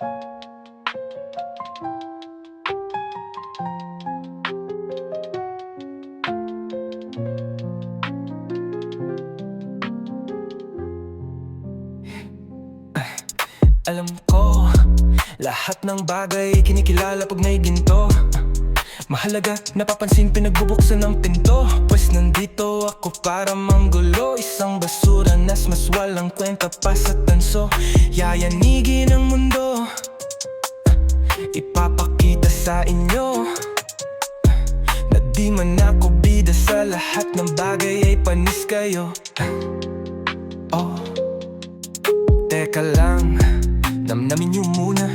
Alam ko, lahat ng bagay kinikilala pag may ginto. Mahalaga, napapansin pinagbubuksan ng pinto. Pwes nandito ako para manggulo Isang basura nas mas walang kwenta pa sa tanso. Yayanigin ang mundo. Ipapakita sa inyo Na di man ako bida sa lahat ng bagay ay panis kayo. Oh Teka lang, namnamin niyo muna.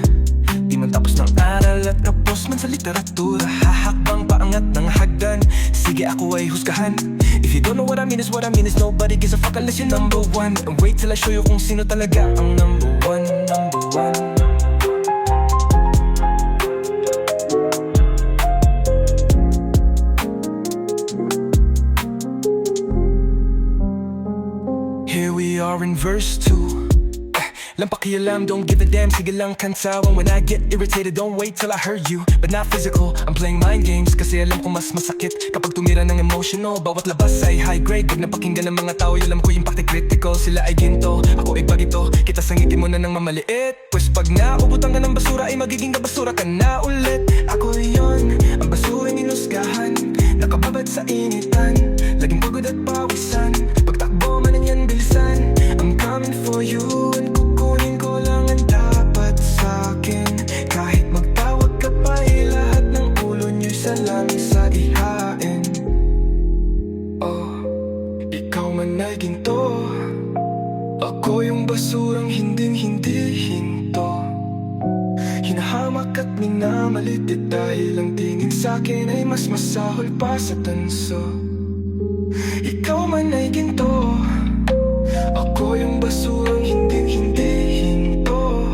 Di man tapos ng aral at tapos man sa literatura. Hahakbang paangat ng hagdan. Sige ako ay husgahan You don't know what I mean is what I mean. Is Nobody gives a fuck unless you're number one. And wait till I show you kung sino talaga ang number one Number one. Here we are in verse 2 Lang pakialam, don't give a damn. Sige lang kansawan When I get irritated, don't wait till I hurt you. But not physical, I'm playing mind games Kasi alam ko mas masakit. Kapag tumira ng emotional Bawat labas ay high grade. Huwag napakinggan ng mga tao Alam ko yung pakti critical. Sila ay ginto, ako ay bagito. Kita sangitin mo na ng mamaliit. Pwes pag naubutan ka ng basura Ay magiging kabasura ka na ulit. Ako yon, ang basurang inusgahan. Nakababad sa initan salamin sa ihain Oh, ikaw man ay ginto. Ako yung basurang hinding-hindi hinto. Hinahamak at minamalitit Dahil ang tingin sa'kin ay mas masahol pa sa tanso. Ikaw man ay ginto. Ako yung basurang hinding-hindi hinto.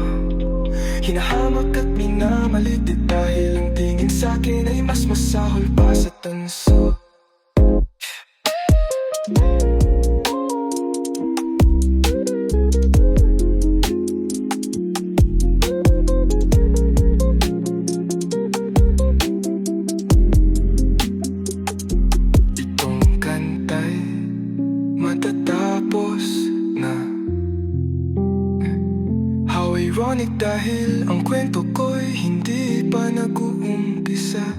Hinahamak at minamalitit Dahil ang tingin sa'kin mas masahol pa sa tanso Itong kantay matatapos na ironic dahil ang kwento ko'y hindi pa nag-uumpisa